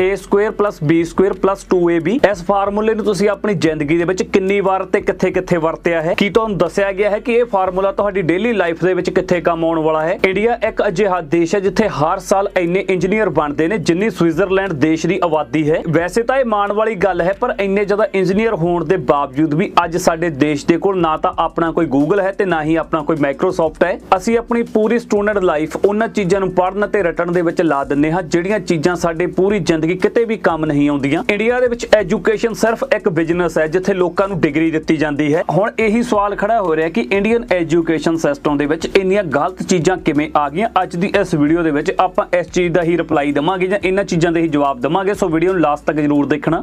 a2 b2 2ab ਇਸ ਫਾਰਮੂਲੇ ਨੂੰ ਤੁਸੀਂ ਆਪਣੀ ਜ਼ਿੰਦਗੀ ਦੇ ਵਿੱਚ ਕਿੰਨੀ ਵਾਰ ਤੇ ਕਿੱਥੇ-ਕਿੱਥੇ ਵਰਤਿਆ ਹੈ? ਕੀ ਤੁਹਾਨੂੰ ਦੱਸਿਆ ਗਿਆ ਹੈ ਕਿ ਇਹ ਫਾਰਮੂਲਾ ਤੁਹਾਡੀ ਡੇਲੀ ਲਾਈਫ ਦੇ ਵਿੱਚ ਕਿੱਥੇ ਕੰਮ ਆਉਣ ਵਾਲਾ ਹੈ? ਇੰਡੀਆ ਇੱਕ ਅਜਿਹਾ ਦੇਸ਼ ਹੈ ਜਿੱਥੇ ਹਰ ਸਾਲ ਇੰਨੇ ਇੰਜੀਨੀਅਰ ਬਣਦੇ ਨੇ ਜਿੰਨੀ ਸਵਿਟਜ਼ਰਲੈਂਡ ਦੇਸ਼ ਦੀ ਆਬਾਦੀ ਹੈ। ਵੈਸੇ ਤਾਂ ਇਹ ਮਾਣ ਵਾਲੀ ਗੱਲ ਹੈ, ਪਰ ਇੰਨੇ ਜ਼ਿਆਦਾ ਇੰਜੀਨੀਅਰ ਹੋਣ ਦੇ ਬਾਵਜੂਦ ਵੀ ਅੱਜ ਸਾਡੇ ਦੇਸ਼ ਦੇ ਕੋਲ ਨਾ ਤਾਂ ਆਪਣਾ ਕੋਈ ਗੂਗਲ ਹੈ ਤੇ ਨਾ ਹੀ ਆਪਣਾ ਕੋਈ ਮਾਈਕਰੋਸਾਫਟ ਹੈ। ਅਸੀਂ ਆਪਣੀ ਪੂਰੀ ਸਟੂਡੈਂਟ ਲਾਈਫ ਉਹਨਾਂ ਚੀਜ਼ਾਂ ਨੂੰ ਪੜ੍ਹਨ ਤੇ ਰਟਣ ਦੇ ਵਿੱਚ ਲਾ ਦਿੰਨੇ ਹਾਂ, ਜਿਹੜੀਆਂ ਚੀਜ਼ਾਂ ਸਾਡੇ ਪੂਰੀ ਜ਼ਿੰਦਗੀ ਕਿਤੇ ਵੀ ਕੰਮ ਨਹੀਂ ਆਉਂਦੀਆਂ। ਇੰਡੀਆ ਦੇ ਵਿੱਚ ਐਜੂਕੇਸ਼ਨ ਸਿਰਫ ਇੱਕ ਬਿਜ਼ਨਸ ਹੈ, ਜਿੱਥੇ ਲੋਕਾਂ ਨੂੰ ਡਿਗਰੀ ਦਿੱਤੀ ਜਾਂਦੀ ਹੈ। ਹੁਣ ਇਹੀ ਸਵਾਲ ਖੜਾ ਹੋ ਰਿਹਾ ਕਿ ਇੰਡੀਅਨ ਐਜੂਕੇਸ਼ਨ ਸਿਸਟਮ ਦੇ ਵਿੱਚ ਇੰਨੀਆਂ ਗਲਤ ਚੀਜ਼ਾਂ ਕਿਵੇਂ ਆ ਗਈਆਂ? ਅੱਜ ਦੀ ਇਸ ਵੀਡੀਓ ਦੇ ਵਿੱਚ ਆਪਾਂ ਇਸ ਚੀਜ਼ ਦਾ ਹੀ ਰਿਪਲਾਈ ਦਵਾਂਗੇ ਜਾਂ ਇਹਨਾਂ ਚੀਜ਼ਾਂ ਦੇ ਹੀ ਜਵਾਬ ਦਵਾਂਗੇ। ਸੋ ਵੀਡੀਓ ਨੂੰ ਲਾਸਟ ਤੱਕ ਜਰੂਰ ਦੇਖਣਾ।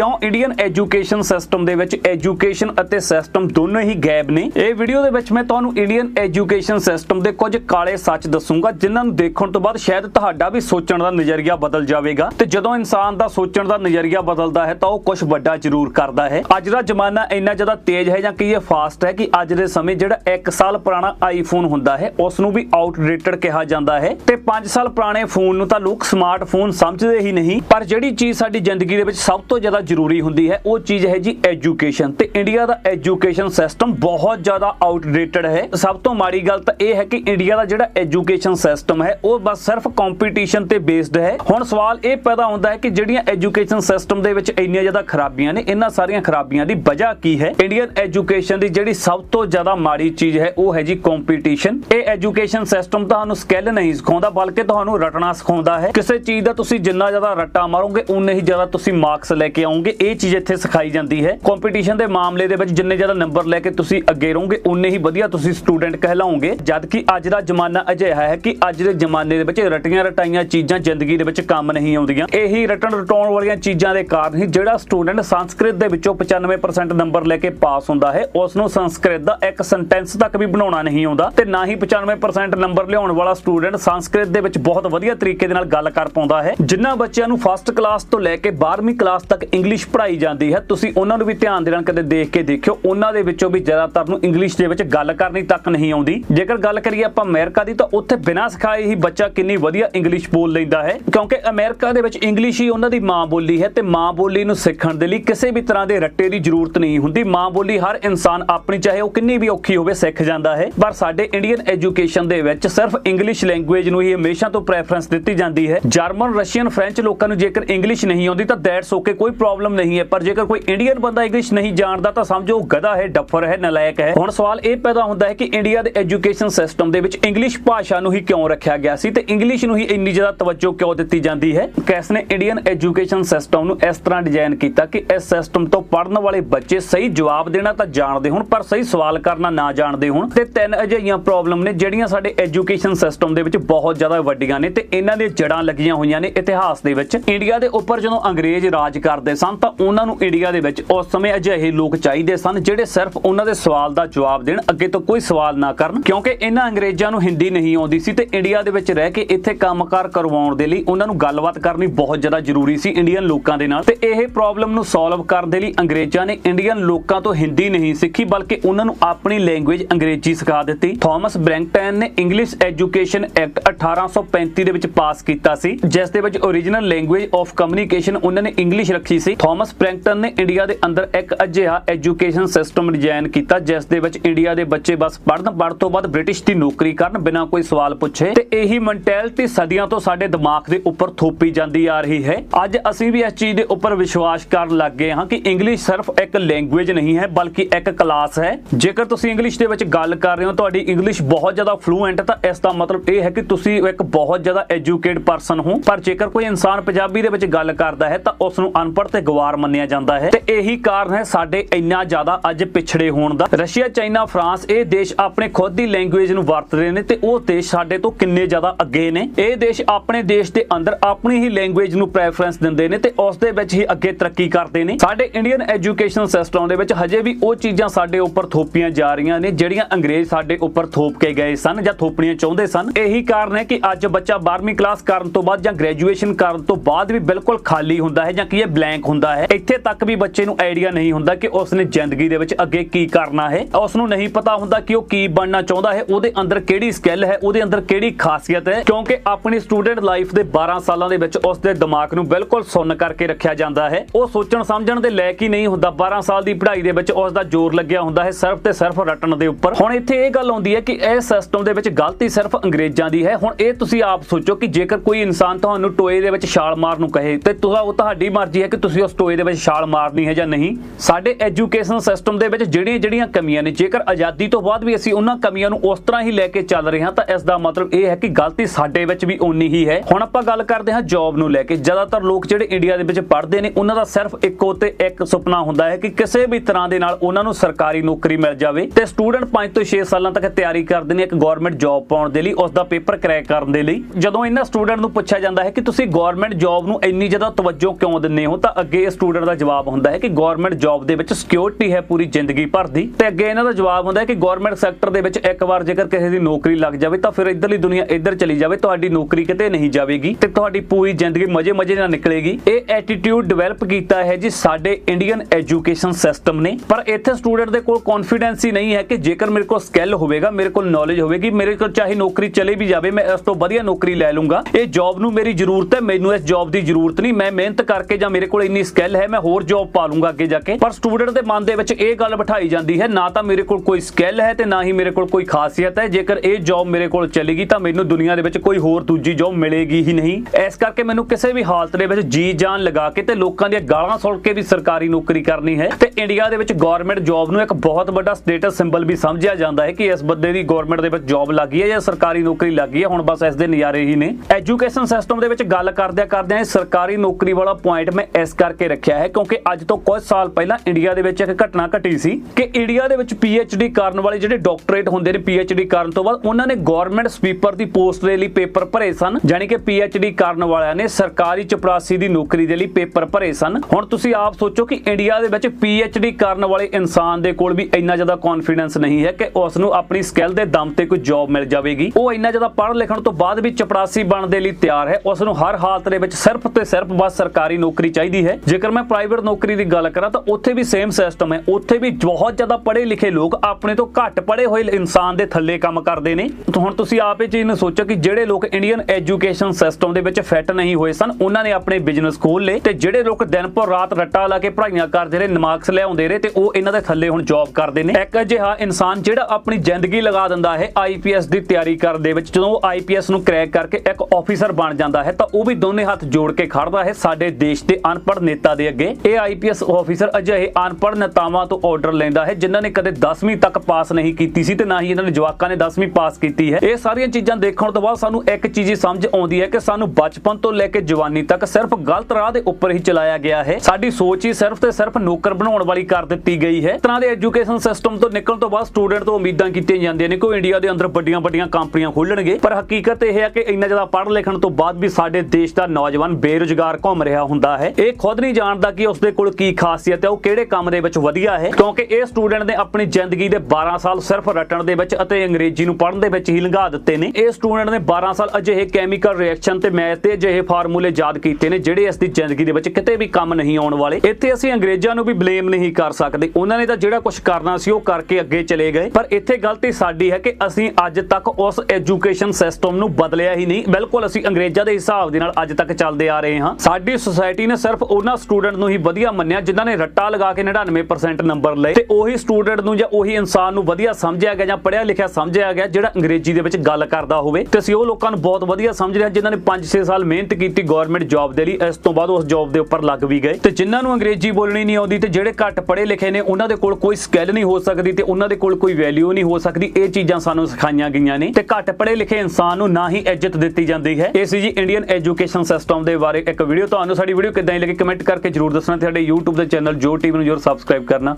ਕਿਉਂ ਇੰਡੀਅਨ ਐਜੂਕੇਸ਼ਨ ਸਿਸਟਮ ਦੇ ਵਿੱਚ ਐਜੂਕੇਸ਼ਨ ਅਤੇ ਸਿਸਟਮ ਦੋਨੋਂ ਹੀ ਗੈਬ ਨੇ? ਇਹ ਵੀਡੀਓ ਦੇ ਵਿੱਚ ਮੈਂ ਤੁਹਾਨੂੰ ਇੰਡੀਅਨ ਐਜੂਕੇਸ਼ਨ ਸਿਸਟਮ ਦੇ ਕੁਝ ਕਾਲੇ ਸੱਚ ਦੱਸੂਗਾ, ਜਿਨ੍ਹਾਂ ਨੂੰ ਦੇਖਣ ਤੋਂ ਬਾਅਦ ਸ਼ਾਇਦ ਤੁਹਾਡਾ ਵੀ ਸੋਚਣ ਦਾ ਨਜ਼ਰੀਆ ਬਦਲ ਜਾਵੇਗਾ। ਤੇ ਜਦੋਂ ਇਨਸਾਨ ਦਾ ਸੋਚਣ ਦਾ ਨਜ਼ਰੀਆ ਬਦਲਦਾ ਹੈ, ਤਾਂ ਉਹ ਕੁਝ ਵੱਡਾ ਜ਼ਰੂਰ ਕਰਦਾ ਹੈ। ਅੱਜ ਦਾ ਜ਼ਮਾਨਾ ਇੰਨਾ ਜ਼ਿਆਦਾ ਤੇਜ਼ ਹੈ ਜਾਂ ਕਿ ਇਹ ਫਾਸਟ ਹੈ ਕਿ ਅੱਜ ਦੇ ਸਮੇਂ ਜਿਹੜਾ 1 ਸਾਲ ਪੁਰਾਣਾ ਆਈਫੋਨ ਹੁੰਦਾ ਹੈ, ਉਸ ਨੂੰ ਵੀ ਆਊਟਡੇਟਡ ਕਿਹਾ ਜਾਂਦਾ ਹੈ। ਤੇ 5 ਸਾਲ ਪੁਰਾਣੇ ਫੋਨ ਨੂੰ ਤਾਂ ਲੋਕ ਸਮਾਰਟਫੋਨ ਸਮਝਦੇ ਹੀ ਨਹੀਂ, ਪਰ ਜਿਹੜੀ ਚੀਜ਼ ਸਾਡੀ ਜ਼ਿੰਦਗੀ ਦੇ ਵਿੱਚ ਸਭ ਤੋਂ ਜ਼ਿਆਦਾ ਜ਼ਰੂਰੀ ਹੁੰਦੀ ਹੈ। ਉਹ ਚੀਜ਼ ਹੈ ਜੀ ਐਜੂਕੇਸ਼ਨ। ਤੇ ਇੰਡੀਆ ਦਾ ਐਜੂਕੇਸ਼ਨ ਸਿਸਟਮ ਬਹੁਤ ਜ਼ਿਆਦਾ ਆਊਟਡੇਟਡ ਹੈ। ਸਭ ਤੋਂ ਮਾੜੀ ਗੱਲ ਤਾਂ ਇਹ ਹੈ ਕਿ ਇੰਡੀਆ ਦਾ ਜਿਹੜਾ ਐਜੂਕੇਸ਼ਨ ਸਿਸਟਮ ਹੈ, ਉਹ ਬਸ ਸਿਰਫ ਕੰਪੀਟੀਸ਼ਨ ਤੇ ਬੇਸਡ ਹੈ। ਹੁਣ ਸਵਾਲ ਇਹ ਪੈਦਾ ਹੁੰਦਾ ਹੈ ਕਿ ਜਿਹੜੀਆਂ ਐਜੂਕੇਸ਼ਨ ਸਿਸਟਮ ਦੇ ਵਿੱਚ ਇੰਨੀਆਂ ਜ਼ਿਆਦਾ ਖਰਾਬੀਆਂ ਨੇ, ਇਹਨਾਂ ਸਾਰੀਆਂ ਖਰਾਬੀਆਂ ਦੀ ਵਜ੍ਹਾ ਕੀ ਹੈ? ਇੰਡੀਅਨ ਐਜੂਕੇਸ਼ਨ ਦੀ ਜਿਹੜੀ ਸਭ ਤੋਂ ਜ਼ਿਆਦਾ ਮਾੜੀ ਚੀਜ਼ ਹੈ, ਉਹ ਹੈ ਜੀ ਕੰਪੀਟੀਸ਼ਨ ਇਹ ਐਜੂਕੇਸ਼ਨ ਸਿਸਟਮ ਤੁਹਾਨੂੰ ਸਕਿੱਲ ਨਹੀਂ ਸਿਖਾਉਂਦਾ, ਬਲਕਿ ਤੁਹਾਨੂੰ ਰਟਣਾ ਸਿਖਾਉਂਦਾ ਹੈ। ਕਿਸੇ ਚੀਜ਼ ਦਾ ਤੁਸੀਂ ਜਿੰਨਾ ਜ਼ਿਆਦਾ ਰੱਟਾ ਮਾਰੋਗੇ, ਉਨੇ ਹੀ ਜ਼ਿਆਦਾ ਤੁਸੀਂ ਮਾਰਕਸ ਲੈ ਕੇ ਆਓਗੇ ਇਹ ਚੀਜ਼ ਇੱਥੇ ਸਿਖਾਈ ਜਾਂਦੀ ਹੈ। ਕੰਪੀਟੀਸ਼ਨ ਦੇ ਮਾਮਲੇ ਦੇ ਵਿੱਚ ਜਿੰਨੇ ਜ਼ਿਆਦਾ ਨੰਬਰ ਲੈ ਕੇ ਤੁਸੀਂ ਅੱਗੇ ਰਹੋਗੇ, ਉਨੇ ਹੀ ਵਧੀਆ ਤੁਸੀਂ ਸਟੂਡੈਂਟ ਕਹਿਲਾਓਗੇ। ਜਦ ਕਿ ਅੱਜ ਦਾ ਜ਼ਮਾਨਾ ਅਜਿਹਾ ਹੈ ਕਿ ਅੱਜ ਦੇ ਜ਼ਮਾਨੇ ਦੇ ਵਿੱਚ ਰਟੀਆਂ ਰਟਾਈਆਂ ਚੀਜ਼ਾਂ ਜ਼ਿੰਦਗੀ ਦੇ ਵਿੱਚ ਕੰਮ ਨਹੀਂ ਆਉਂਦੀਆਂ। ਇਹੀ ਰਟਣ ਰਟਾਉਣ ਵਾਲੀਆਂ ਚੀਜ਼ਾਂ ਦੇ ਕਾਰਨ ਹੀ ਜਿਹੜਾ ਸਟੂਡੈਂਟ ਸੰਸਕ੍ਰਿਤ ਦੇ ਵਿੱਚੋਂ 95% ਨੰਬਰ ਲੈ ਕੇ ਪਾਸ ਹੁੰਦਾ ਹੈ ਉਸ ਨੂੰ ਸੰਸਕ੍ਰਿਤ ਦਾ ਇੱਕ ਸੈਂਟੈਂਸ ਤੱਕ ਵੀ ਬਣਾਉਣਾ ਨਹੀਂ ਆਉਂਦਾ ਤੇ ਨਾ ਹੀ 95% ਨੰਬਰ ਲਿਆਉਣ ਵਾਲਾ ਸਟੂਡੈਂਟ ਸੰਸਕ੍ਰਿਤ ਦੇ ਵਿੱਚ ਬਹੁਤ ਵਧੀਆ ਤਰੀਕੇ ਦੇ ਨਾਲ ਗੱਲ ਕਰ ਪਾਉਂਦਾ ਹੈ। ਜਿਨ੍ਹਾਂ ਬੱਚਿਆਂ ਨੂੰ ਫਸਟ ਕਲਾਸ ਤੋਂ ਲੈ ਕੇ 12ਵੀਂ ਕਲਾਸ ਤੱਕ ਇੰਗਲਿਸ਼ ਪੜ੍ਹਾਈ ਜਾਂਦੀ ਹੈ। ਤੁਸੀਂ ਉਹਨਾਂ ਨੂੰ ਵੀ ਧਿਆਨ ਦੇ ਕਦੇ ਦੇਖ ਕੇ ਦੇਖਿਓ। ਉਹਨਾਂ ਦੇ ਵਿੱਚੋਂ ਵੀ ਜ਼ਿਆਦਾਤਰ ਨੂੰ ਇੰਗਲਿਸ਼ ਦੇ ਵਿੱਚ ਗੱਲ ਕਰਨੀ ਤੱਕ ਨਹੀਂ ਆਉਂਦੀ। ਜੇਕਰ ਗੱਲ ਕਰੀਏ ਆਪਾਂ ਅਮਰੀਕਾ ਦੀ, ਤਾਂ ਉੱਥੇ ਬਿਨਾਂ ਸਿਖਾਏ ਹੀ ਬੱਚਾ ਕਿੰਨੀ ਵਧੀਆ ਇੰਗਲਿਸ਼ ਬੋਲ ਲੈਂਦਾ ਹੈ। ਕਿਉਂਕਿ ਅਮਰੀਕਾ ਦੇ ਵਿੱਚ ਇੰਗਲਿਸ਼ ਹੀ ਉਹਨਾਂ ਦੀ ਮਾਂ ਬੋਲੀ ਹੈ ਤੇ ਮਾਂ ਬੋਲੀ ਨੂੰ ਸਿੱਖਣ ਦੇ ਲਈ ਕਿਸੇ ਵੀ ਤਰ੍ਹਾਂ ਦੇ ਰੱਟੇ ਦੀ ਜ਼ਰੂਰਤ ਨਹੀਂ ਹੁੰਦੀ। ਮਾਂ ਬੋਲੀ ਹਰ ਇਨਸਾਨ ਆਪਣੀ, ਚਾਹੇ ਉਹ ਕਿੰਨੀ ਵੀ ਔਖੀ ਹੋਵੇ, ਸਿੱਖ ਜਾਂਦਾ ਹੈ। ਪਰ ਸਾਡੇ ਇੰਡੀਅਨ ਐਜੂਕੇਸ਼ਨ ਦੇ ਵਿੱਚ ਸਿਰਫ ਇੰਗਲਿਸ਼ ਲੈਂਗੁਏਜ ਨੂੰ ਹੀ ਹਮੇਸ਼ਾ ਤੋਂ ਪ੍ਰੈਫਰੈਂਸ ਦਿੱਤੀ ਜਾਂਦੀ ਹੈ। ਜਰਮਨ ਰਸ਼ੀਅਨ ਫ੍ਰੈਂਚ ਲੋਕਾਂ ਨੂੰ ਜੇਕਰ ਇੰਗਲਿਸ਼ ਨਹੀਂ ਆਉਂਦੀ, ਤਾਂ ਦੈਟਸ ਓਕੇ ਕੋਈ ਪ੍ਰੋਬਲਮ ਨਹੀਂ ਹੈ। ਪਰ ਜੇਕਰ ਕੋਈ ਇੰਡੀਅਨ ਬੰਦਾ ਇੰਗਲਿਸ਼ ਨਹੀਂ ਜਾਣਦਾ, ਤਾਂ ਸਮਝੋ ਉਹ ਗਧਾ ਹੈ, ਡੱਫਰ ਹੈ, ਨਲਾਇਕ ਹੈ। ਹੁਣ ਸਵਾਲ ਇਹ ਪੈਦਾ ਹੁੰਦਾ ਹੈ ਕਿ ਇੰਡੀਆ ਦੇ ਐਜੂਕੇਸ਼ਨ ਸਿਸਟਮ ਦੇ ਵਿੱਚ ਇੰਗਲਿਸ਼ ਭਾਸ਼ਾ ਨੂੰ ਹੀ ਕਿਉਂ ਰੱਖਿਆ ਗਿਆ ਸੀ ਤੇ ਇੰਗਲਿਸ਼ ਨੂੰ ਹੀ ਇੰਨੀ ਜ਼ਿਆਦਾ ਤਵੱਜੋ ਕਿਉਂ ਦਿੱਤੀ ਜਾਂਦੀ ਹੈ? ਕਿਸ ਨੇ ਇੰਡੀਅਨ ਐਜੂਕੇਸ਼ਨ ਸਿਸਟਮ ਨੂੰ ਇਸ ਤਰ੍ਹਾਂ ਡਿਜ਼ਾਈਨ ਕੀਤਾ ਕਿ ਇਸ ਸਿਸਟਮ ਤੋਂ ਪੜਨ ਵਾਲੇ ਬੱਚੇ ਸਹੀ ਜਵਾਬ ਦੇਣਾ ਤਾਂ ਜਾਣਦੇ ਹੋਣ, ਪਰ ਸਹੀ ਸਵਾਲ ਕਰਨਾ ਨਾ ਜਾਣਦੇ ਹੋਣ? ਤੇ ਤਿੰਨ ਅਜਿਹੀਆਂ ਪ੍ਰੋਬਲਮ ਨੇ ਜਿਹੜੀਆਂ ਸਾਡੇ ਐਜੂਕੇਸ਼ਨ ਸਿਸਟਮ ਦੇ ਵਿੱਚ ਬਹੁਤ ਜ਼ਿਆਦਾ ਵੱਡੀਆਂ ਨੇ ਤੇ ਇਹਨਾਂ ਦੇ ਜੜਾਂ ਲੱਗੀਆਂ ਹੋਈਆਂ ਨੇ ਇਤਿਹਾਸ ਦੇ ਵਿੱਚ। ਇੰਡੀਆ ਦੇ ਉੱਪਰ ਜਦੋਂ ਅੰਗਰੇਜ਼ ਰਾਜ ਕਰਦੇ ਸਨ ਤਾਂ ਉਹਨਾਂ ਨੂੰ ਇੰਡੀਆ ਦੇ ਵਿੱਚ ਉਸ ਸਮੇਂ ਅਜਿਹੇ ਲੋਕ ਚਾਹੀਦੇ ਸਨ ਜਿਹੜੇ ਸਿਰਫ ਉਹਨਾਂ ਦੇ ਸਵਾਲ ਦਾ ਜਵਾਬ ਦੇਣ, ਅੱਗੇ ਤੋਂ ਕੋਈ ਸਵਾਲ ਨਾ ਕਰਨ, ਕਿਉਂਕਿ ਇਹਨਾਂ ਅੰਗਰੇਜ਼ਾਂ ਨੂੰ ਹਿੰਦੀ ਨਹੀਂ ਆਉਂਦੀ ਸੀ ਤੇ ਇੰਡੀਆ ਦੇ ਵਿੱਚ ਰਹਿ ਕੇ ਇੱਥੇ ਕੰਮਕਾਰ ਕਰਵਾਉਣ ਦੇ ਲਈ ਉਹਨਾਂ ਨੂੰ ਗੱਲਬਾਤ ਕਰਨੀ ਬਹੁਤ ਜ਼ਿਆਦਾ ਜ਼ਰੂਰੀ ਸੀ ਇੰਡੀਅਨ ਲੋਕਾਂ ਦੇ ਨਾਲ ਤੇ ਇਹ ਪ੍ਰੋਬਲਮ ਨੂੰ ਸੋਲਵ ਕਰਨ ਦੇ ਲਈ ਅੰਗਰੇਜ਼ਾਂ ਨੇ ਇੰਡੀਅਨ ਲੋਕਾਂ ਤੋਂ ਹਿੰਦੀ ਨਹੀਂ ਸਿੱਖੀ, ਬਲਕਿ ਉਹਨਾਂ ਨੂੰ ਆਪਣੀ ਲੈਂਗੁਏਜ ਅੰਗਰੇਜ਼ੀ ਸਿਖਾ ਦਿੱਤੀ। ਥਾਮਸ ਬ੍ਰੈਂਕਟਨ ਨੇ ਇੰਗਲਿਸ਼ ਐਜੂਕੇਸ਼ਨ ਐਕਟ 1835 ਦੇ ਵਿੱਚ ਪਾਸ ਕੀਤਾ ਸੀ, ਜਿਸ ਦੇ ਵਿੱਚ ਓਰੀਜਨਲ ਲੈਂਗੁਏਜ ਆਫ ਕਮਿਊਨੀਕੇਸ਼ਨ ਉਹਨਾਂ ਨੇ ਇੰਗਲਿਸ਼ ਰੱਖੀ ਸੀ। ਥਾਮਸ ਬ੍ਰੈਂਕਟਨ ਨੇ ਇੰਡੀਆ ਦੇ ਅੰਦਰ ਇੱਕ ਅਜਿਹਾ ਐਜੂਕੇਸ਼ਨ ਸਿਸਟਮ ਡਿਜ਼ਾਈਨ ਕੀਤਾ, ਜਿਸ ਦੇ ਵਿੱਚ ਇੰਡੀਆ ਦੇ ਬੱਚੇ ਬਸ ਪੜ੍ਹਨ, ਪੜ੍ਹ ਤੋਂ ਬਾਅਦ ਬ੍ਰਿਟਿਸ਼ ਦੀ ਨੌਕਰੀ ਕਰਨ, ਬਿਨਾਂ ਕੋਈ ਸਵਾਲ ਪੁੱਛੇ। ਤੇ ਇਹੀ ਮੈਂਟੈਲਿਟੀ ਸਦੀਆਂ ਤੋਂ ਸਾਡੇ ਦਿਮਾਗ ਦੇ ਉੱਪਰ ਥੋਪੀ ਜਾਂਦੀ ਆ ਰਹੀ ਹੈ। ਅੱਜ ਅਸੀਂ ਵੀ ਇਸ ਚੀਜ਼ ਦੇ ਉੱਪਰ ਵਿਸ਼ਵਾਸ ਕਰਨ ਲੱਗ ਗਏ ਹਾਂ ਕਿ ਇੰਗਲਿਸ਼ ਸਿਰਫ ਇੱਕ ਲੈਂਗੁਏਜ ਨਹੀਂ ਹੈ, ਬਲਕਿ ਇੱਕ ਕਲਾਸ ਹੈ। ਜੇਕਰ ਤੁਸੀਂ ਇੰਗਲਿਸ਼ ਦੇ ਵਿੱਚ ਗੱਲ ਕਰ ਰਹੇ ਹੋ, ਤੁਹਾਡੀ ਇੰਗਲਿਸ਼ ਬਹੁਤ ਜ਼ਿਆਦਾ ਫਲੂਐਂਟ ਤਾਂ ਇਸ ਦਾ ਮਤਲਬ ਇਹ ਹੈ ਕਿ ਤੁਸੀਂ ਇੱਕ ਬਹੁਤ ਜ਼ਿਆਦਾ ਐਜੂਕੇਟ ਪਰਸਨ ਹੋ। ਪਰ ਜੇਕਰ ਕੋਈ ਇਨਸਾਨ ਪੰਜਾਬੀ ਦੇ ਵਿੱਚ ਗੱਲ ਕਰਦਾ ਹੈ, ਤਾਂ ਉਸ ਨੂੰ ਅਨਪੜ੍ਹ ਤੇ ਗਵਾਰ ਮੰਨਿਆ ਜਾਂਦਾ ਹੈ ਤੇ ਇਹੀ ਕਾਰਨ ਹੈ ਸਾਡੇ ਇੰਨਾ ਜ਼ਿਆਦਾ ਅੱਜ ਪਿਛੜੇ ਹੋਣ ਦਾ। ਰਸ਼ੀਆ, ਚਾਈਨਾ, ਫਰਾਂਸ ਇਹ ਦੇਸ਼ ਆਪਣੇ ਖੁਦ ਦੀ ਲੈਂਗੁਏਜ ਨੂੰ ਵਰਤਦੇ ਨੇ ਤੇ ਉਹ ਦੇਸ਼ ਸਾਡੇ ਤੋਂ ਕਿੰਨੇ ਜ਼ਿਆਦਾ ਅੱਗੇ ਨੇ। ਇਹ ਦੇਸ਼ ਆਪਣੇ ਦੇਸ਼ ਦੇ ਅੰਦਰ ਆਪਣੀ ਹੀ ਲੈਂਗੁਏਜ ਨੂੰ ਪ੍ਰੈਫਰੈਂਸ ਦਿੰਦੇ ਨੇ ਤੇ ਉਸ ਦੇ ਵਿੱਚ ਹੀ ਅੱਗੇ ਤਰੱਕੀ ਕਰਦੇ ਨੇ। ਸਾਡੇ ਇੰਡੀਅਨ ਐਜੂਕੇਸ਼ਨ ਸਿਸਟਮ ਦੇ ਵਿੱਚ ਹਜੇ ਵੀ ਉਹ ਚੀਜ਼ਾਂ ਸਾਡੇ ਉੱਪਰ ਥੋਪੀਆਂ ਜਾ ਰਹੀਆਂ ਨੇ, ਜਿਹੜੀਆਂ ਅੰਗਰੇਜ਼ ਸਾਡੇ ਉੱਪਰ ਥੋਪ ਕੇ ਗਏ ਸਨ ਜਾਂ ਥੋਪਣੀਆਂ ਚਾਹੁੰਦੇ ਸਨ। ਇਹੀ ਕਾਰਨ ਹੈ ਕਿ ਅੱਜ ਬੱਚਾ 12ਵੀਂ ਕਲਾਸ ਕਰਨ ਤੋਂ ਬਾਅਦ ਜਾਂ ਗ੍ਰੈਜੂਏਸ਼ਨ ਕਰਨ ਤੋਂ ਬਾਅਦ ਵੀ ਬਿਲਕੁਲ ਖਾਲੀ ਹੁੰਦਾ ਹੈ ਜਾਂ ਕਿ ਇਹ ਬਲੈਂਕ ਹੁੰਦਾ ਹੈ। ਇੱਥੇ ਤੱਕ ਵੀ ਬੱਚੇ ਨੂੰ ਆਈਡੀਆ ਨਹੀਂ ਹੁੰਦਾ ਕਿ ਉਸਨੇ ਜ਼ਿੰਦਗੀ ਦੇ ਵਿੱਚ ਅੱਗੇ ਕੀ ਕਰਨਾ ਹੈ। ਉਸ ਨੂੰ ਨਹੀਂ ਪਤਾ ਹੁੰਦਾ ਕਿ ਉਹ ਕੀ ਬਣਨਾ ਚਾਹੁੰਦਾ ਹੈ। ਉਹਦੇ ਅੰਦਰ ਕਿਹੜੀ ਸਕਿੱਲ ਹੈ, ਉਹਦੇ ਅੰਦਰ ਕਿਹੜੀ ਖਾਸੀਅਤ ਹੈ। ਕਿਉਂਕਿ ਆਪਣੀ ਸਟੂਡੈਂਟ ਲਾਈਫ ਦੇ 12 ਸਾਲਾਂ ਦੇ ਵਿੱਚ ਉਸ ਦੇ ਦਿਮਾਗ ਨੂੰ ਬਿਲਕੁਲ ਸੁੰਨ ਕਰਕੇ ਰੱਖਿਆ ਜਾਂਦਾ ਹੈ। ਉਹ ਸੋਚਣ ਸਮਝਣ ਦੇ ਲਾਇਕ ਹੀ ਨਹੀਂ ਹੁੰਦਾ। 12 ਸਾਲ ਦੀ ਪੜ੍ਹਾਈ ਦੇ ਵਿੱਚ ਉਸ ਦਾ ਜ਼ੋਰ ਲੱਗਿਆ ਹੁੰਦਾ ਹੈ ਸਿਰਫ ਤੇ ਸਿਰਫ ਰਟਣ ਦੇ ਉੱਪਰ। ਹੁਣ ਇੱਥੇ ਇਹ ਗੱਲ ਆਉਂਦੀ ਹੈ ਕਿ ਇਹ ਸਿਸਟਮ ਦੇ ਵਿੱਚ ਗਲਤੀ ਸਿਰਫ ਅੰਗਰੇਜ਼ਾਂ ਦੀ ਹੈ। ਹੁਣ ਇਹ ਤੁਸੀਂ ਆਪ ਸੋਚੋ ਕਿ ਜੇਕਰ ਕੋਈ ਇਨਸਾਨ ਤੁਹਾਨੂੰ ਟੋਏ ਦੇ ਵਿੱਚ ਛਾਲ ਮਾਰਨ ਨੂੰ ਕਹੇ ਤੇ ਉਹ ਤੁਹਾਡੀ ਮਰਜ਼ੀ ਹੈ ਕਿ ਤੁਸੀਂ ਉਸ ਟੋਏ ਦੇ ਵਿੱਚ ਛਾਲ ਮਾਰਨੀ ਹੈ ਜਾਂ ਨਹੀਂ, ਸਾਡੇ ਐਜੂਕੇਸ਼ਨ ਸਿਸਟਮ ਦੇ ਵਿੱਚ ਜਿਹੜੀਆਂ ਜਿਹੜੀਆਂ ਕਮੀਆਂ ਨੇ, ਜੇਕਰ ਆਜ਼ਾਦੀ ਤੋਂ ਬਾਅਦ ਵੀ ਅਸੀਂ ਉਹਨਾਂ ਕਮੀਆਂ ਨੂੰ ਉਸ ਤਰ੍ਹਾਂ ਹੀ ਲੈ ਕੇ ਚੱਲ ਰਹੇ ਹਾਂ, ਤਾਂ ਇਸ ਦਾ ਮਤਲਬ ਇਹ ਹੈ ਕਿ ਗਲਤੀ ਸਾਡੇ ਵਿੱਚ ਵੀ ਓਨੀ ਹੀ ਹੈ। ਹੁਣ ਆਪਾਂ ਗੱਲ ਕਰਦੇ ਹਾਂ ਜੌਬ ਨੂੰ ਲੈ ਕੇ। ਜ਼ਿਆਦਾਤਰ ਲੋਕ ਜਿਹੜੇ ਇੰਡੀਆ ਦੇ ਵਿੱਚ ਪੜ੍ਹਦੇ ਨੇ, ਉਹਨਾਂ ਦਾ ਸਿਰਫ ਇੱਕੋ ਤੇ ਇੱਕ ਸੁਪਨਾ ਹੁੰਦਾ ਹੈ ਕਿ ਕਿਸੇ ਵੀ ਤਰ੍ਹਾਂ ਦੇ ਨਾਲ ਉਹਨਾਂ ਨੂੰ ਸਰਕਾਰੀ ਨੌਕਰੀ ਮਿਲ ਜਾਵੇ ਤੇ ਸਟੂਡੈਂਟ 5 ਤੋਂ 6 ਸਾਲਾਂ ਤੱਕ ਤਿਆਰੀ ਕਰਦੇ ਨੇ ਇੱਕ ਗਵਰਨਮੈਂਟ ਜੌਬ ਪਾਉਣ ਦੇ ਲਈ, ਉਸ ਦਾ ਪੇਪਰ ਕਰੈਕ ਕਰਨ ਦੇ ਲਈ। ਜਦੋਂ ਇਹਨਾਂ ਸਟੂਡੈਂਟ ਨੂੰ ਪੁੱਛਿਆ ਜਾਂਦਾ ਹੈ ਕਿ ਤੁਸੀਂ ਗਵਰਨਮੈਂਟ ਜੌਬ ਨੂੰ ਇੰਨੀ ਜ਼ਿਆਦਾ ਤਵੱਜੋ ਕਿਉਂ ਦਿੰਦੇ ਹੋ, ਤਾਂ ਅੱਗੇ ਸਟੂਡੈਂਟ ਦਾ ਜਵਾਬ ਹੁੰਦਾ ਹੈ ਕਿ ਗਵਰਨਮੈਂਟ ਜੌਬ ਦੇ ਵਿੱਚ ਸਿਕਿਉਰਿਟੀ ਹੈ ਪੂਰੀ ਜ਼ਿੰਦਗੀ ਭਰ ਦੀ। ਤੇ ਅੱਗੇ ਇਹਨਾਂ ਦਾ ਜਵਾਬ ਹੁੰਦਾ ਹੈ ਕਿ ਗਵਰਨਮੈਂਟ ਸੈਕਟਰ ਦੇ ਵਿੱਚ ਇੱਕ ਵਾਰ ਜੇਕਰ ਕਿਸੇ ਦੀ ਨੌਕਰੀ ਲੱਗ ਜਾਵੇ ਤਾਂ ਫਿਰ ਇੱਧਰਲੀ ਦੁਨੀਆ ਇੱਧਰ ਚਲੀ ਜਾਵੇ, ਤੁਹਾਡੀ ਨੌਕਰੀ ਕਿਤੇ ਨਹੀਂ ਜਾਵੇਗੀ ਤੇ ਤੁਹਾਡੀ ਪੂਰੀ ਜ਼ਿੰਦਗੀ ਮਜ਼ੇ-ਮਜ਼ੇ ਨਾਲ ਨਿਕਲੇਗੀ। ਇਹ ਐਟੀਟਿਊਡ ਡਿਵੈਲਪ ਕੀਤਾ ਹੈ ਜੀ ਸਾਡੇ ਇੰਡੀਅਨ ਐਜੂਕੇਸ਼ਨ ਸਿਸਟਮ ਨੇ। ਪਰ ਇੱਥੇ ਸਟੂਡੈਂਟ ਦੇ ਕੋਲ ਕੌਨਫੀਡੈਂਸ ਹੀ ਨਹੀਂ ਹੈ ਕਿ ਜੇਕਰ ਮੇਰੇ ਕੋਲ ਸਕਿੱਲ ਹੋਵੇਗਾ, ਮੇਰੇ ਕੋਲ ਨੌਲੇਜ ਹੋਵੇਗੀ, ਮੇਰੇ ਕੋਲ ਚਾਹੇ ਨੌਕਰੀ ਚਲੇ ਵੀ ਜਾਵੇ, ਮੈਂ ਇਸ ਤੋਂ ਵਧੀਆ ਨੌਕਰੀ ਲੈ ਲੂੰਗਾ। ਇਹ ਜੌਬ ਨੂੰ ਮੇਰੀ ਜ਼ਰੂਰਤ ਹੈ, ਮੈਨੂੰ ਇਸ ਜੌਬ ਦੀ ਜ਼ਰੂਰਤ ਨਹੀਂ, ਮੈਂ ਮਿਹਨਤ ਕਰਕੇ ਜਾਂ ਮੇਰੇ ਕੋਲ ਇੰਨੀ ਸਕਿੱਲ ਹੈ, ਮੈਂ ਹੋਰ ਜੌਬ ਪਾ ਲੂੰਗਾ ਅੱਗੇ ਜਾ ਕੇ। ਪਰ ਸਟੂਡੈਂਟ ਦੇ ਮਨ ਦੇ ਵਿੱਚ ਇਹ ਗੱਲ ਬਿਠਾਈ ਜਾਂਦੀ ਹੈ, ਨਾ ਤਾਂ ਮੇਰੇ ਕੋਲ ਕੋਈ ਸਕਿੱਲ ਹੈ ਤੇ ਨਾ ਹੀ ਮੇਰੇ ਕੋਲ ਕੋਈ ਖਾਸੀਅਤ ਹੈ। ਜੇਕਰ ਇਹ ਜੌਬ ਮੇਰੇ ਕੋਲ ਚਲੇਗੀ ਤਾਂ ਮੈਨੂੰ ਦੁਨੀਆ ਦੇ ਵਿੱਚ ਕੋਈ ਹੋਰ ਦੂਜੀ ਜੌਬ ਮਿਲੇਗੀ ਹੀ ਨਹੀਂ। ਇਸ ਕਰਕੇ ਮੈਨੂੰ ਕਿਸੇ ਵੀ ਹਾਲਤ ਦੇ ਵਿੱਚ ਜੀ ਜਾਨ ਲਗਾ ਕੇ ਤੇ ਲੋਕਾਂ ਦੀਆਂ ਗਾਲਾਂ ਸੁਣ ਕੇ ਵੀ ਸਰਕਾਰੀ ਨੌਕਰੀ ਕਰਨੀ ਹੈ। ਤੇ ਇੰਡੀਆ ਦੇ ਵਿੱਚ ਗਵਰਨਮੈਂਟ ਜੌਬ ਨੂੰ ਇੱਕ ਬਹੁਤ ਵੱਡਾ ਸਟੇਟਸ ਸਿੰਬਲ ਵੀ ਸਮਝਿਆ ਜਾਂਦਾ ਹੈ ਕਿ ਇਸ ਬੰਦੇ ਦੀ ਗਵਰਨਮੈਂਟ ਦੇ ਵਿੱਚ ਜੌਬ ਲੱਗੀ ਹੈ ਜਾਂ ਸਰਕਾਰੀ ਨੌਕਰੀ ਲੱਗੀ ਹੈ। ਹੁਣ ਬਸ ਇਸ ਦੇ ਨਜ਼ਾਰੇ ਹੀ ਨੇ। ਐਜੂਕੇਸ਼ਨ ਸਿਸਟਮ ਦੇ ਵਿੱਚ ਗੱਲ ਕਰਦਿਆਂ ਕਰਦਿਆਂ ਸਰਕਾਰੀ ਨੌਕਰੀ ਵਾਲਾ ਪੁਆਇੰਟ ਮੈਂ ਇਸ ਕਰਕੇ ਰੱਖਿਆ ਹੈ, ਕਿਉਂਕਿ ਅੱਜ ਤੋਂ ਕੁਝ ਸਾਲ ਪਹਿਲਾਂ ਇੰਡੀਆ ਦੇ ਵਿੱਚ ਇੱਕ ਘਟਨਾ ਘਟੀ ਸੀ ਕਿ ਇੰਡੀਆ ਦੇ ਵਿੱਚ ਡੀ ਕਰਨ ਵਾਲੇ ਜਿਹੜੇ ਡਾਕਟਰੇਟ ਹੁੰਦੇ ਨੇ ਡੀ ਕਰਨ ਤੋਂ ਬਾਅਦ, ਉਹਨਾਂ ਨੇ ਗਵਰਨਮੈਂਟ ਸਪੀਪਰ ਦੀ ਪੋਸਟ ਦੇ ਲਈ ਪੇਪਰ ਭਰੇ ਸਨ ਯਾਨੀ ਕਿ ਡੀ ਕਰਨ ਵਾਲਿਆਂ ਨੇ ਸਰਕਾਰੀ ਚਪਰਾਸੀ ਦੀ ਨੌਕਰੀ ਦੇ ਲਈ ਪੇਪਰ ਭਰੇ ਸਨ। ਹੁਣ ਤੁਸੀਂ ਆਪ ਸੋਚੋ ਕਿ ਇੰਡੀਆ ਦੇ ਵਿੱਚ ਡੀ ਕਰਨ ਵਾਲੇ ਇਨਸਾਨ ਦੇ ਕੋਲ ਵੀ ਇੰਨਾ ਜ਼ਿਆਦਾ ਕੌਨਫੀਡੈਂਸ ਨਹੀਂ ਹੈ ਕਿ ਉਸ ਨੂੰ ਆਪਣੀ ਸਕਿੱਲ ਦੇ ਦਮ ਤੇ ਕੋਈ ਜੌਬ ਮਿਲ ਜਾਵੇਗੀ। ਉਹ ਇੰਨਾ ਜ਼ਿਆਦਾ ਪੜ੍ਹ ਲਿਖਣ ਤੋਂ ਬਾਅਦ ਵੀ ਚਪਰਾਸੀ ਬਣਨ ਦੇ ਲਈ ਤਿਆਰ ਹੈ। ਉਸ ਨੂੰ ਹਰ ਹਾਲਤ ਦੇ ਵਿੱਚ ਸਿਰਫ ਤੇ ਸਿਰਫ ਬਸ ਸਰਕਾਰੀ ਨੌਕਰੀ ਚਾਹੀਦੀ ਹੈ। ਜੇਕਰ ਮੈਂ ਪ੍ਰਾਈਵੇਟ ਨੌਕਰੀ ਦੀ ਗੱਲ ਕਰਾਂ ਤਾਂ ਉੱਥੇ ਵੀ ਸੇਮ ਸਿਸਟਮ ਹੈ। ਉੱਥੇ ਵੀ ਬਹੁਤ ਜ਼ਿਆਦਾ ਪੜ੍ਹੇ ਲਿਖੇ ਲੋਕ ਆਪਣੇ ਤੋਂ ਘੱਟ ਪੜ੍ਹੇ ਹੋਏ ਇਨਸਾਨ ਦੇ ਥੱਲੇ ਕੰਮ ਕਰਦੇ ਨੇ। ਹੁਣ ਤੁਸੀਂ ਆਪ ਚੀਜ਼ ਨੂੰ ਸੋਚੋ ਕਿ ਜਿਹੜੇ ਲੋਕ ਇੰਡੀਅਨ ਐਜੂਕੇਸ਼ਨ ਸਿਸਟਮ ਦੇ ਵਿੱਚ ਫਿੱਟ ਨਹੀਂ ਹੋਏ ਸਨ, ਉਹਨਾਂ ਨੇ ਆਪਣੇ ਬਿਜ਼ਨਸ ਖੋਲ ਲਏ ਤੇ ਜਿਹੜੇ ਲੋਕ ਦਿਨ ਭਰ ਰਾਤ ਰੱਟਾ ਲਾ ਕੇ ਪੜ੍ਹਾਈਆਂ ਕਰਦੇ ਰਹੇ, ਨਮਾਕਸ ਲਿਆਉਂਦੇ ਰਹੇ ਤੇ ਉਹ ਇਹਨਾਂ ਦੇ ਥੱਲੇ ਹੁਣ ਜੌਬ ਕਰਦੇ ਨੇ। ਇੱਕ ਅਜਿਹਾ ਇਨਸਾਨ ਜਿਹੜਾ ਆਪਣੀ ਜ਼ਿੰਦਗੀ ਲਗਾ ਦਿੰਦਾ ਹੈ ਆਈਪੀਐਸ ਦੀ ਤਿਆਰੀ ਕਰਨ ਦੇ ਵਿੱਚ। ਜਦੋਂ ਉਹ ਆਈਪੀਐਸ ਨੂੰ ਕ੍ਰੈਕ ਕਰਕੇ ਇੱਕ ਆਫੀਸਰ ਬਣ ਜਾਂਦਾ ਹੈ, ਤਾਂ ਉਹ ਵੀ ਦੋਨੇ ਹੱਥ ਜੋੜ ਕੇ ਖੜਦਾ ਹੈ। ਸਾਡੇ ਦੇਸ਼ ਦੇ ਅਨਪੜ੍ਹ ਨੇਤਾ ਦੇ ਅੱਗੇ। ਇਹ ਆਈਪੀਐਸ ਆਫੀਸਰ ਅਜਿਹੇ ਅਨਪੜ੍ਹ ਨੇਤਾਵਾਂ ਤੋਂ ਆਰਡਰ ਲੈਂਦਾ ਹੈ, ਜਿਨ੍ਹਾਂ ਨੇ ਕਦੇ 10ਵੀਂ ਤੱਕ ਪਾਸ ਨਹੀਂ ਕੀਤੀ ਸੀ ਤੇ ਨਾ ਹੀ ਇਹਨਾਂ ਨੇ ਜਵਾਕਾਂ ਨੇ 10ਵੀਂ ਪਾਸ ਕੀਤੀ ਹੈ। ਇਹ ਸਾਰੀਆਂ ਚੀਜ਼ਾਂ ਦੇਖਣ ਤੋਂ ਬਾਅਦ ਸਾਨੂੰ ਇੱਕ ਚੀਜ਼ ਹੀ ਸਮਝ ਆਉਂਦੀ ਹੈ ਕਿ ਸਾਨੂੰ ਬਚਪਨ ਤੋਂ ਲੈ ਕੇ ਜਵਾਨੀ ਤੱਕ ਸਿਰਫ ਗਲਤ ਰਾਹ ਦੇ ਉੱਪਰ ਹੀ ਚਲਾਇਆ ਗਿਆ ਹੈ। ਸਾਡੀ ਸੋਚ ਹੀ ਸਿਰਫ ਤੇ ਸਿਰਫ ਨੌਕਰ ਬਣਾਉਣ ਵਾਲੀ ਕਰ ਦਿੱਤੀ ਗਈ ਹੈ। ਤਰ੍ਹਾਂ ਦੇ ਐਜੂਕੇਸ਼ਨ ਸਿਸਟਮ ਤੋਂ ਨਿਕਲਣ ਤੋਂ ਬਾਅਦ ਸਟੂਡੈਂਟ ਤੋਂ ਉਮੀਦਾਂ ਕੀਤੀਆਂ ਜਾਂਦੀਆਂ ਨੇ ਕਿ ਇੰਡੀਆ ਦੇ ਅੰਦਰ ਵੱਡੀਆਂ ਵੱਡੀਆਂ ਕੰਪਨੀਆਂ ਖੋਲਣਗੇ ਪਰ ਹਕੀਕਤ ਇਹ ਹੈ ਕਿ ਇੰਨਾ ਜ਼ਿਆਦਾ ਪੜ੍ਹ ਲਿਖਣ ਤੋਂ ਬਾਅਦ ਵੀ ਸਾਡੇ ਦੇਸ਼ ਦਾ ਨੌਜਵਾਨ ਬੇਰੁਜ਼ਗਾਰ ਘੁੰਮ ਰਿਹਾ ਹੁੰਦਾ ਹੈ। ਇਹ ਖੁਦ ਨਹੀਂ ਜਾਣਦਾ ਕਿ ਉਸਦੇ ਕੋਲ ਕੀ ਖਾਸੀਅਤ ਹੈ, ਉਹ ਕਿਹੜੇ ਕੰਮ ਦੇ ਵਿੱਚ ਵਧੀਆ ਹੈ, ਕਿਉਂਕਿ ਇਹ ਸਟੂਡੈਂਟ ਨੇ ਆਪਣੀ ਜ਼ਿੰਦਗੀ ਦੇ 12 ਸਾਲ ਸਿਰਫ ਰਟਣ ਦੇ ਵਿੱਚ ਅਤੇ ਅੰਗਰੇਜ਼ੀ ਨੂੰ ਪੜ੍ਹਨ ਦੇ ਵਿੱਚ ਹੀ ਲੰਘਾ ਦਿੱਤੇ ਨੇ। ਇਹ ਸਟੂਡੈਂਟ ਨੇ 12 ਸਾਲ ਅਜਿਹੇ ਕੈਮੀਕਲ ਰਿਐਕਸ਼ਨ ਤੇ ਮੈਥ ਤੇ ਅਜਿਹੇ ਫਾਰਮੂਲੇ ਯਾਦ ਕੀਤੇ ਨੇ, ਜਿਹੜੇ ਇਸ ਦੀ ਜ਼ਿੰਦਗੀ ਦੇ ਵਿੱਚ ਕਿਤੇ ਵੀ ਕੰਮ ਨਹੀਂ ਆਉਣ ਵਾਲੇ। ਇੱਥੇ ਅਸੀਂ ਅੰਗਰੇਜ਼ਾਂ ਨੂੰ ਵੀ ਬਲੇਮ ਨਹੀਂ ਕਰ ਸਕਦੇ। ਉਹਨਾਂ ਨੇ ਤਾਂ ਜਿਹੜਾ ਕੁਝ ਕਰਨਾ ਸੀ, ਉਹ ਕਰਕੇ ਅੱਗੇ ਚਲੇ ਗਏ। ਪਰ ਇੱਥੇ ਗਲਤੀ ਸਾਡੀ ਹੈ ਕਿ ਅਸੀਂ ਅੱਜ ਤੱਕ ਉਸ ਐਜੂਕੇਸ਼ਨ ਸਿਸਟਮ ਨੂੰ ਬਦਲਿਆ ਹੀ ਨਹੀਂ। ਬਿਲਕੁਲ ਅਸੀਂ ਅੰਗਰੇਜ਼ਾਂ ਦੇ ਹਿਸਾਬ ਦੇ ਨਾਲ ਅੱਜ ਤੱਕ ਚੱਲਦੇ ਆ ਰਹੇ ਹਾਂ। ਸਾਡੀ ਸੁਸਾਇਟੀ ਨੇ ਸਿਰਫ ਉਹਨਾਂ ਸਟੂਡੈਂਟ ਨੂੰ ਹੀ ਵਧੀਆ ਮੰਨਿਆ, ਜਿਨ੍ਹਾਂ ਨੇ ਰੱਟਾ ਲਗਾ ਕੇ 99% ਨੰਬਰ ਲਏ। ਤੇ ਉਹੀ ਸਟੂਡੈਂਟ ਨੂੰ ਜਾਂ ਉਹੀ ਇਨਸਾਨ ਨੂੰ ਵਧੀਆ ਸਮਝਿਆ ਗਿਆ ਜਾਂ ਪੜ੍ਹਿਆ ਲਿਖਿਆ ਸਮਝਿਆ ਗਿਆ, ਜਿਹੜਾ ਅੰਗਰੇਜ਼ੀ ਦੇ ਵਿੱਚ ਗੱਲ ਕਰਦਾ ਹੋਵੇ। ਤੇ ਅਸੀਂ ਉਹ ਲੋਕਾਂ ਨੂੰ ਬਹੁਤ ਵਧੀਆ ਸਮਝ ਰਿਹਾ ਜਿਨ੍ਹਾਂ ਨੇ 5-6 ਸਾਲ ਮਿਹਨਤ ਕੀਤੀ ਗਵਰਨਮੈਂਟ ਜੌਬ ਦੇ ਲਈ, ਇਸ ਤੋਂ ਬਾਅਦ ਉਸ ਜੌਬ ਦੇ ਉੱਪਰ ਲੱਗ ਵੀ ਗਏ। ਤੇ ਜਿਨ੍ਹਾਂ ਨੂੰ ਅੰਗਰੇਜ਼ੀ ਬੋਲਣੀ ਨਹੀਂ ਆਉਂਦੀ, ਤੇ ਜਿਹੜੇ ਘੱਟ ਪੜ੍ਹੇ ਲਿਖੇ ਨੇ, ਉਹਨਾਂ ਦੇ ਕੋਲ ਕੋਈ ਸਕਿੱਲ ਨਹੀਂ ਹੋ ਸਕਦੀ ਤੇ ਉਹਨਾਂ ਦੇ ਕੋਲ ਕੋਈ ਵੈਲਿਊ ਨਹੀਂ ਹੋ ਸਕਦੀ। ਇਹ ਚੀਜ਼ਾਂ ਸਾਨੂੰ ਸਿਖਾਈਆਂ ਗਈਆਂ ਨੇ। ਤੇ ਘੱਟ ਪੜ੍ਹੇ ਲਿਖੇ ਇਨਸਾਨ ਨੂੰ ਨਾ ਹੀ ਇੱਜ਼ਤ ਦਿੱਤੀ ਜਾਂਦੀ ਹੈ। ਇਹ ਸੀ ਜੀ ਇੰਡੀਅਨ ਐਜੂਕੇਸ਼ਨ ਸਿਸਟਮ ਦੇ ਬਾਰੇ ਇੱਕ ਵੀਡੀਓ ਤੁਹਾਨੂੰ ਸਾਡੀ ਵੀਡੀਓ ਕਿੱਦਾਂ ਦੀ ਲੱਗੀ? ਕਮੈਂਟ ਕਰਕੇ ਜਰੂਰ ਦੱਸਣਾ ਤੇ ਸਾਡੇ YouTube ਦੇ ਚੈਨਲ ਜੋ ਟੀਵੀ ਨੂੰ ਜਰੂਰ ਸਬਸਕ੍ਰਾਈਬ ਕਰਨਾ।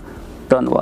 ਧੰਨਵਾਦ।